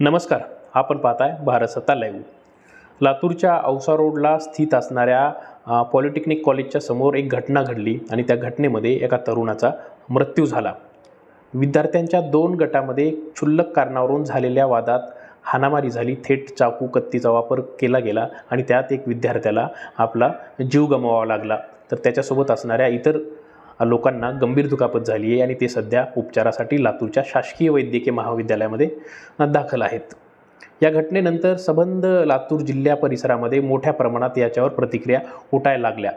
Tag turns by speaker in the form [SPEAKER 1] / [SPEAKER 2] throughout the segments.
[SPEAKER 1] नमस्कार आपण पाहताय भारत सत्ता लाईव्ह लातूरच्या औसा रोडला स्थित असणाऱ्या पॉलिटेक्निक कॉलेजच्या समोर एक घटना घडली आणि त्या घटनेमध्ये एका तरुणाचा मृत्यू झाला. विद्यार्थ्यांच्या दोन गटामध्ये क्षुल्लक कारणावरून झालेल्या वादात हाणामारी झाली थेट चाकू कत्तीचा वापर केला गेला आणि त्यात एक विद्यार्थ्याला आपला जीव गमवावा लागला. तर त्याच्यासोबत असणाऱ्या इतर लोकांना गंभीर दुखापत झाली आहे आणि ते सध्या उपचारासाठी लातूरच्या शासकीय वैद्यकीय महाविद्यालयामध्ये दाखल आहेत. या घटनेनंतर सबंध लातूर जिल्ह्या परिसरामध्ये मोठ्या प्रमाणात याच्यावर प्रतिक्रिया उठायला लागल्या.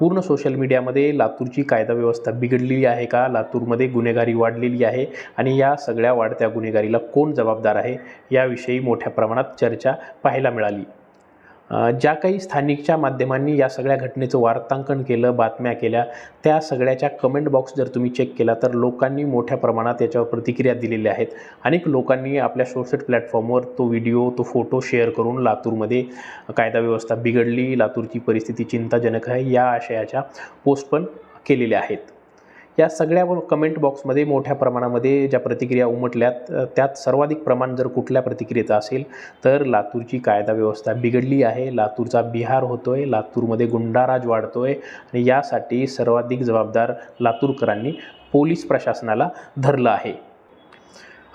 [SPEAKER 1] पूर्ण सोशल मीडियामध्ये लातूरची कायदा व्यवस्था बिघडलेली आहे का? लातूरमध्ये गुन्हेगारी वाढलेली आहे आणि या सगळ्या वाढत्या गुन्हेगारीला कोण जबाबदार आहे? याविषयी मोठ्या प्रमाणात चर्चा पाहायला मिळाली. ज्या काही स्थानिकच्या माध्यमांनी या सगळ्या घटनेचं वार्तांकन केलं बातम्या केल्या त्या सगळ्याच्या कमेंट बॉक्स जर तुम्ही चेक केला तर लोकांनी मोठ्या प्रमाणात याच्यावर प्रतिक्रिया दिलेल्या आहेत. अनेक लोकांनी आपल्या सोशल प्लॅटफॉर्मवर तो व्हिडिओ तो फोटो शेअर करून लातूरमध्ये कायदा व्यवस्था बिघडली लातूरची परिस्थिती चिंताजनक आहे या आशयाच्या पोस्ट पण केलेल्या आहेत. या सगळ्या कमेंट बॉक्समध्ये मोठ्या प्रमाणामध्ये ज्या प्रतिक्रिया उमटल्यात त्यात सर्वाधिक प्रमाण जर कुठल्या प्रतिक्रियेचं असेल तर लातूरची कायदा व्यवस्था बिघडली आहे. लातूरचा बिहार होतो आहे लातूरमध्ये गुंडाराज वाढतो आहे आणि यासाठी सर्वाधिक जबाबदार लातूरकरांनी पोलीस प्रशासनाला धरलं आहे.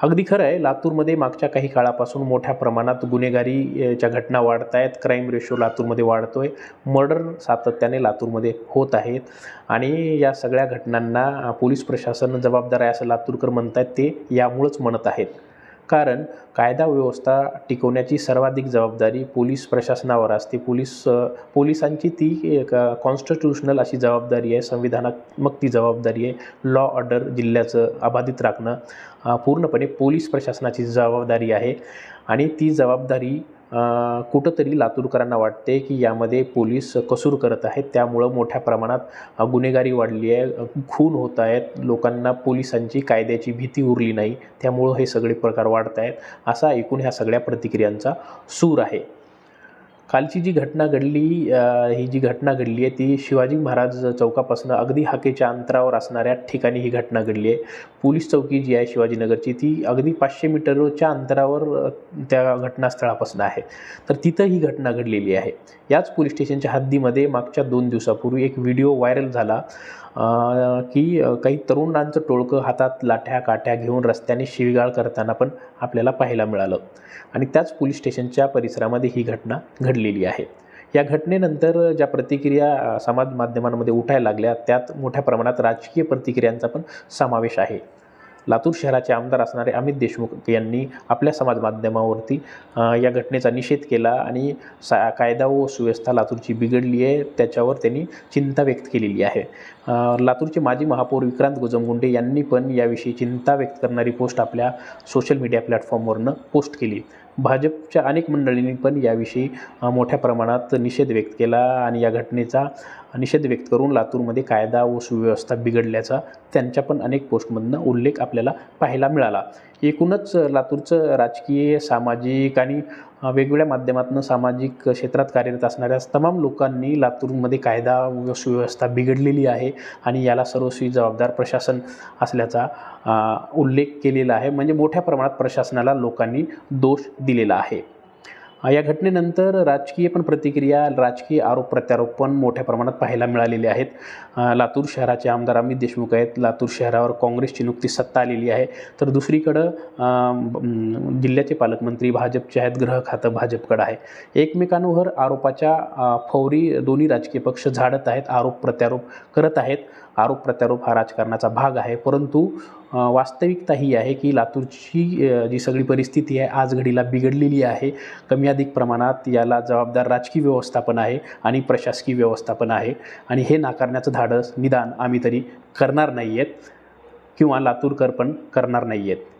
[SPEAKER 1] अगदी खरं आहे लातूरमध्ये मागच्या काही काळापासून मोठ्या प्रमाणात गुन्हेगारीच्या घटना वाढत आहेत. क्राईम रेशो लातूरमध्ये वाढतो आहे मर्डर सातत्याने लातूरमध्ये होत आहेत. आणि या सगळ्या घटनांना पोलीस प्रशासन जबाबदार आहे असं लातूरकर म्हणत आहेत ते यामुळंच म्हणत आहेत. कारण कायदा व्यवस्था टिकवण्याची सर्वाधिक जबाबदारी पोलीस प्रशासनावर असते. पोलीस पोलिसांची ती एक कॉन्स्टिट्युशनल अशी जबाबदारी आहे संविधानात्मक ती जबाबदारी आहे. लॉ ऑर्डर जिल्ह्याचं अबाधित राखणं पूर्णपणे पोलीस प्रशासनाची जबाबदारी आहे. आणि ती जबाबदारी कुठंतरी लातूरकरांना वाटते की यामध्ये पोलीस कसूर करत आहेत. त्यामुळं मोठ्या प्रमाणात गुन्हेगारी वाढली आहे. खून होत आहेत. लोकांना पोलिसांची कायद्याची भीती उरली नाही. त्यामुळं हे सगळे प्रकार वाढत आहेत असा एकूण ह्या सगळ्या प्रतिक्रियांचा सूर आहे. कालची जी घटना घडली ही जी घटना घडली आहे ती शिवाजी महाराज चौकापासून अगदी हाकेच्या अंतरावर असणाऱ्या ठिकाणी ही घटना घडली आहे. पोलीस चौकी जी आहे शिवाजीनगरची ती अगदी पाचशे मीटरच्या अंतरावर त्या घटनास्थळापासून आहे. तर तिथं ही घटना घडलेली आहे. याच पोलीस स्टेशनच्या हद्दीमध्ये मागच्या दोन दिवसापूर्वी एक व्हिडिओ व्हायरल झाला. की काही तरुणांचं टोळकं हातात लाठ्या काठ्या घेऊन रस्त्याने शिवीगाळ करताना पण आपल्याला पाहायला मिळालं. आणि त्याच पोलीस स्टेशनच्या परिसरामध्ये ही घटना घडलेली आहे. या घटनेनंतर ज्या प्रतिक्रिया समाज माध्यमांमध्ये उठायला लागल्या त्यात मोठ्या प्रमाणात राजकीय प्रतिक्रियांचा पण समावेश आहे. लातूर शहराचे आमदार असणारे अमित देशमुख यांनी आपल्या समाजमाध्यमावरती या घटनेचा निषेध केला आणि सा कायदा व सुव्यवस्था लातूरची बिघडली आहे त्याच्यावर त्यांनी चिंता व्यक्त केलेली आहे. लातूरचे माजी महापौर विक्रांत गोजमगुंडे यांनी पण याविषयी चिंता व्यक्त करणारी पोस्ट आपल्या सोशल मीडिया प्लॅटफॉर्मवरनं पोस्ट केली. भाजपच्या अनेक मंडळींनी पण याविषयी मोठ्या प्रमाणात निषेध व्यक्त केला आणि या घटनेचा निषेध व्यक्त करून लातूरमध्ये कायदा व सुव्यवस्था बिघडल्याचा त्यांच्या पण अनेक पोस्टमधनं उल्लेख आपल्याला पाहायला मिळाला. एकूणच लातूरचं राजकीय सामाजिक आणि वेगवेगळ्या माध्यमातून सामाजिक क्षेत्रात कार्यरत असणाऱ्या तमाम लोकांनी लातूरमध्ये कायदा व सुव्यवस्था बिघडलेली आहे आणि याला सर्वस्वी जबाबदार प्रशासन असल्याचा उल्लेख केलेला आहे. म्हणजे मोठ्या प्रमाणात प्रशासनाला लोकांनी दोष दिलेला आहे. या घटनेनंतर राजकीय पण प्रतिक्रिया राजकीय आरोप प्रत्यारोप पण मोठ्या प्रमाणात पाहायला मिळालेले आहेत. लातूर शहराचे आमदार अमित देशमुख आहेत. लातूर शहरावर काँग्रेसची नुकतीच सत्ता आलेली आहे. तर दुसरीकडं जिल्ह्याचे पालकमंत्री भाजपचे आहेत गृह खातं भाजपकडं आहे. एकमेकांवर आरोपाच्या फौरी दोन्ही राजकीय पक्ष झाडत आहेत आरोप प्रत्यारोप करत आहेत. आरोप प्रत्यारोप हा राजकारणाचा भाग आहे. परंतु वास्तविकता ही आहे की लातूरची जी सगळी परिस्थिती आहे आज घडीला बिघडलेली आहे. कमी अधिक प्रमाणात याला जबाबदार राजकीय व्यवस्थापन आहे आणि प्रशासकीय व्यवस्थापन आहे. आणि हे नाकारण्याचं धाडस निदान आम्ही तरी करणार नाही आहेत किंवा लातूरकर पण करणार नाही आहेत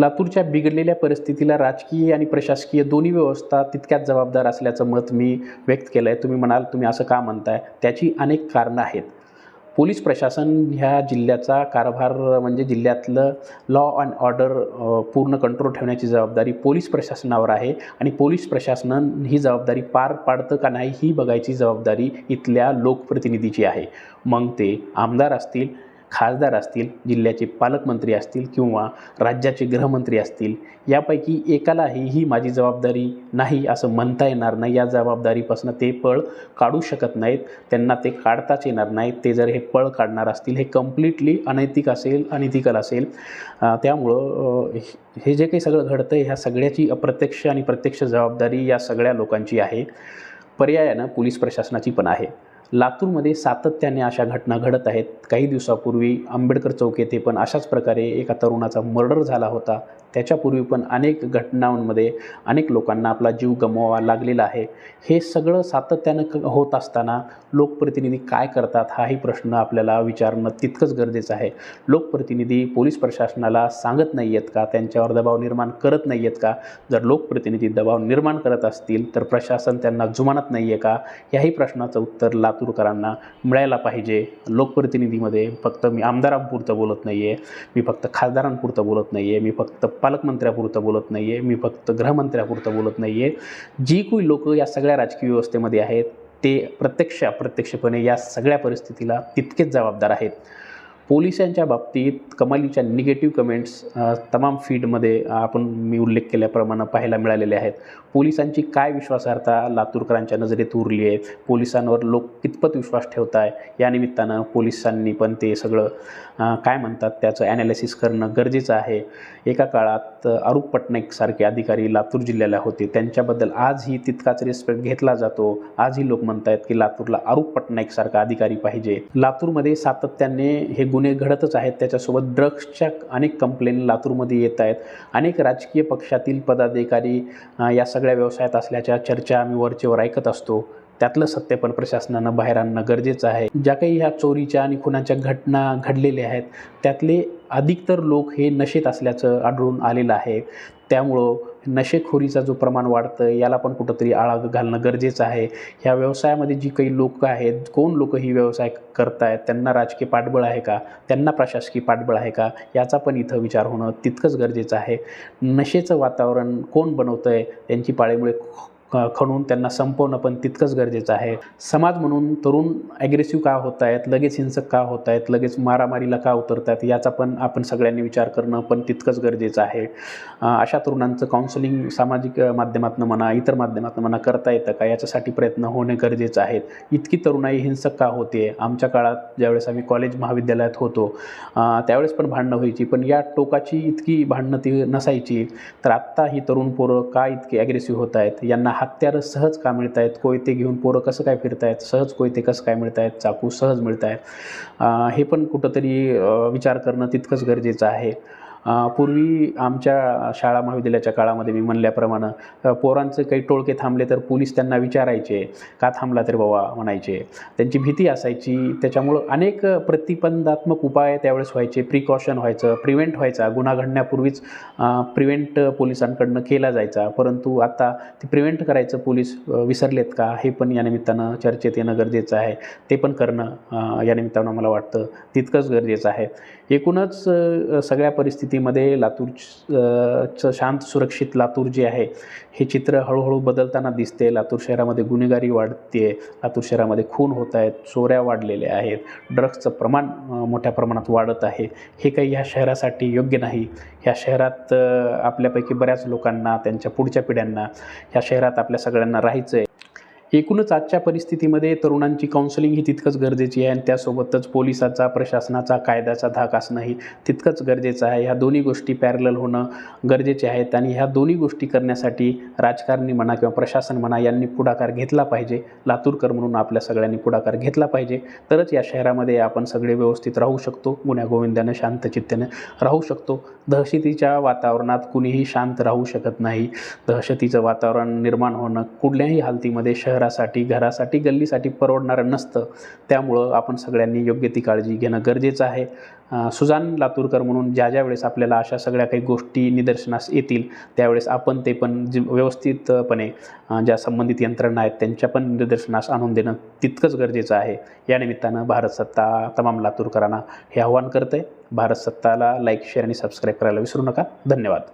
[SPEAKER 1] लातूरच्या बिघडलेल्या परिस्थितीला राजकीय आणि प्रशासकीय दोन्ही व्यवस्था तितक्याच जबाबदार असल्याचं मत मी व्यक्त केलं आहे तुम्ही म्हणाल तुम्ही असं का म्हणताय? त्याची अनेक कारणं आहेत. पोलीस प्रशासन ह्या जिल्ह्याचा कारभार म्हणजे जिल्ह्यातलं लॉ अँड ऑर्डर पूर्ण कंट्रोल ठेवण्याची जबाबदारी पोलीस प्रशासनावर आहे. आणि पोलीस प्रशासन ही जबाबदारी पार पाडतं का नाही ही बघायची जबाबदारी इथल्या लोकप्रतिनिधीची आहे. मग ते आमदार असतील खासदार असतील जिल्ह्याचे पालकमंत्री असतील किंवा राज्याचे गृहमंत्री असतील यापैकी एकालाही ही माझी जबाबदारी नाही असं म्हणता येणार नाही. या जबाबदारीपासून ते पळ काढू शकत नाहीत. त्यांना ते काढताच येणार नाहीत. ते जर हे पळ काढणार असतील हे कम्प्लिटली अनैतिक असेल अनइथिकल असेल त्यामुळं हे जे काही सगळं घडतं आहे ह्या सगळ्याची अप्रत्यक्ष आणि प्रत्यक्ष जबाबदारी या सगळ्या लोकांची आहे. पर्यायानं पोलीस प्रशासनाची पण आहे. लातूरमध्ये सातत्याने अशा घटना घडत आहेत. काही दिवसापूर्वी आंबेडकर चौक येथे पण अशाच प्रकारे एका तरुणाचा मर्डर झाला होता. त्याच्यापूर्वी पण अनेक घटनांमध्ये अनेक लोकांना आपला जीव गमवावा लागलेला आहे. हे सगळं सातत्यानं क होत असताना लोकप्रतिनिधी काय करतात हाही प्रश्न आपल्याला विचारणं तितकंच गरजेचं आहे. लोकप्रतिनिधी पोलीस प्रशासनाला सांगत नाही आहेत का? त्यांच्यावर दबाव निर्माण करत नाही आहेत का? जर लोकप्रतिनिधी दबाव निर्माण करत असतील तर प्रशासन त्यांना जुमानत नाही आहे का? याही प्रश्नाचं उत्तर लातूरकरांना मिळायला पाहिजे. लोकप्रतिनिधीमध्ये फक्त मी आमदारांपुरतं बोलत नाही आहे मी फक्त खासदारांपुरतं बोलत नाही आहे मी फक्त पालकमंत्र्यापुरतं बोलत नाही आहे मी फक्त गृहमंत्र्यापुरतं बोलत नाही आहे जी कोणी लोकं या सगळ्या राजकीय व्यवस्थेमध्ये आहेत ते प्रत्यक्ष अप्रत्यक्षपणे या सगळ्या परिस्थितीला तितकेच जबाबदार आहेत. पोलिसांच्या बाबतीत कमालीच्या निगेटिव्ह कमेंट्स तमाम फीडमध्ये आपण मी उल्लेख केल्याप्रमाणे पाहायला मिळालेले आहेत. पोलिसांची काय विश्वासार्हता लातूरकरांच्या नजरेत उरली आहे? पोलिसांवर लोक कितपत विश्वास ठेवत आहे या निमित्तानं पोलिसांनी पण ते सगळं काय म्हणतात त्याचं ॲनालिसिस करणं गरजेचं आहे. एका काळात अरूप पटनाईकसारखे अधिकारी लातूर जिल्ह्याला होते. त्यांच्याबद्दल आजही तितकाच रिस्पेक्ट घेतला जातो. आजही लोक म्हणत आहेत की लातूरला अरूप पटनाईकसारखा अधिकारी पाहिजे. लातूरमध्ये सातत्याने हे गुन्हे घडतच आहेत. त्याच्यासोबत ड्रग्सच्या अनेक कंप्लेन लातूरमध्ये येत आहेत. अनेक राजकीय पक्षातील पदाधिकारी या सगळ्या व्यवसायात असल्याच्या चर्चा आम्ही वरचेवर ऐकत असतो. त्यातलं सत्य पण प्रशासनानं बाहेर आणणं गरजेचं आहे. ज्या काही ह्या चोरीच्या आणि खुनाच्या घटना घडलेल्या आहेत त्यातले अधिकतर लोक हे नशेत असल्याचं आढळून आलेलं आहे. त्यामुळं नशेखोरीचा जो प्रमाण वाढतं याला पण कुठंतरी आळा घालणं गरजेचं आहे. ह्या व्यवसायामध्ये जी काही लोक आहेत कोण लोक ही व्यवसाय करत आहेत त्यांना राजकीय पाठबळ आहे का? त्यांना प्रशासकीय पाठबळ आहे का? याचा पण इथं विचार होणं तितकंच गरजेचं आहे. नशेचं वातावरण कोण बनवतं आहे त्यांची पाळीमुळे खणून त्यांना संपवणं पण तितकंच गरजेचं आहे. समाज म्हणून तरुण ॲग्रेसिव्ह का होत आहेत लगेच हिंसक का होत आहेत लगेच मारामारीला का उतरत आहेत याचा पण आपण सगळ्यांनी विचार करणं पण तितकंच गरजेचं आहे. अशा तरुणांचं काउन्सिलिंग सामाजिक माध्यमातून म्हणा इतर माध्यमातून म्हणा करता येतं का? याच्यासाठी प्रयत्न होणे गरजेचं आहेत. इतकी तरुणाई हिंसक का होते? आमच्या काळात ज्यावेळेस आम्ही कॉलेज महाविद्यालयात होतो त्यावेळेस पण भांडणं व्हायची पण या टोकाची इतकी भांडणं ती नसायची. तर आत्ता ही तरुण पोरं का इतकी ॲग्रेसिव्ह होत आहेत? यांना हत्यारं सहज का मिळत आहेत कोयते घेऊन पोरं कसं काय फिरत आहेत सहज कोयते कसं काय मिळत आहेत चाकू सहज मिळत आहेत हे पण कुठंतरी विचार करणं तितकंच गरजेचं आहे. पूर्वी आमच्या शाळा महाविद्यालयाच्या काळामध्ये मी म्हणल्याप्रमाणे पोरांचे काही टोळके थांबले तर पोलीस त्यांना विचारायचे का थांबला तर बाबा? म्हणायचे. त्यांची भीती असायची. त्याच्यामुळं अनेक प्रतिबंधात्मक उपाय त्यावेळेस व्हायचे. प्रिकॉशन व्हायचं प्रिव्हेंट व्हायचा. गुन्हा घडण्यापूर्वीच प्रिव्हेंट पोलिसांकडनं केला जायचा. परंतु आता ते प्रिव्हेंट करायचं पोलीस विसरलेत का? हे पण या निमित्तानं चर्चेत येणं गरजेचं आहे. ते पण करणं या निमित्तानं मला वाटतं तितकंच गरजेचं आहे. एकूणच सगळ्या परिस्थितीमध्ये लातूर शांत सुरक्षित लातूर जे आहे हे चित्र हळूहळू बदलताना दिसते. लातूर शहरामध्ये गुन्हेगारी वाढते. लातूर शहरामध्ये खून होत आहेत चोऱ्या वाढलेल्या आहेत ड्रग्सचं प्रमाण मोठ्या प्रमाणात वाढत आहे. हे काही ह्या शहरासाठी योग्य नाही. ह्या शहरात आपल्यापैकी बऱ्याच लोकांना त्यांच्या पुढच्या पिढ्यांना ह्या शहरात आपल्या सगळ्यांना राहायचं आहे एकूणच आजच्या परिस्थितीमध्ये तरुणांची काउन्सिलिंग ही तितकंच गरजेची आहे आणि त्यासोबतच पोलिसाचा प्रशासनाचा कायद्याचा धाक असणंही तितकंच गरजेचं आहे. ह्या दोन्ही गोष्टी पॅरल होणं गरजेचे आहेत आणि ह्या दोन्ही गोष्टी करण्यासाठी राजकारणी म्हणा किंवा प्रशासन म्हणा यांनी पुढाकार घेतला पाहिजे. लातूरकर म्हणून आपल्या सगळ्यांनी पुढाकार घेतला पाहिजे. तरच या शहरामध्ये आपण सगळे व्यवस्थित राहू शकतो. गुण्यागोविंद्यानं शांतचित्तेनं राहू शकतो. दहशतीच्या वातावरणात कुणीही शांत राहू शकत नाही. दहशतीचं वातावरण निर्माण होणं कुठल्याही हालतीमध्ये शहर शहरासाठी घरासाठी गल्लीसाठी परवडणारं नसतं. त्यामुळं आपण सगळ्यांनी योग्य ती काळजी घेणं गरजेचं आहे. सुजान लातूरकर म्हणून ज्या ज्या वेळेस आपल्याला अशा सगळ्या काही गोष्टी निदर्शनास येतील त्यावेळेस आपण ते पण जी व्यवस्थितपणे ज्या संबंधित यंत्रणा आहेत त्यांच्या पण निदर्शनास आणून देणं तितकंच गरजेचं आहे. या निमित्तानं भारत सत्ता तमाम लातूरकरांना हे आव्हान करते भारत सत्ताला लाईक शेअर आणि सबस्क्राईब करायला विसरू नका. धन्यवाद.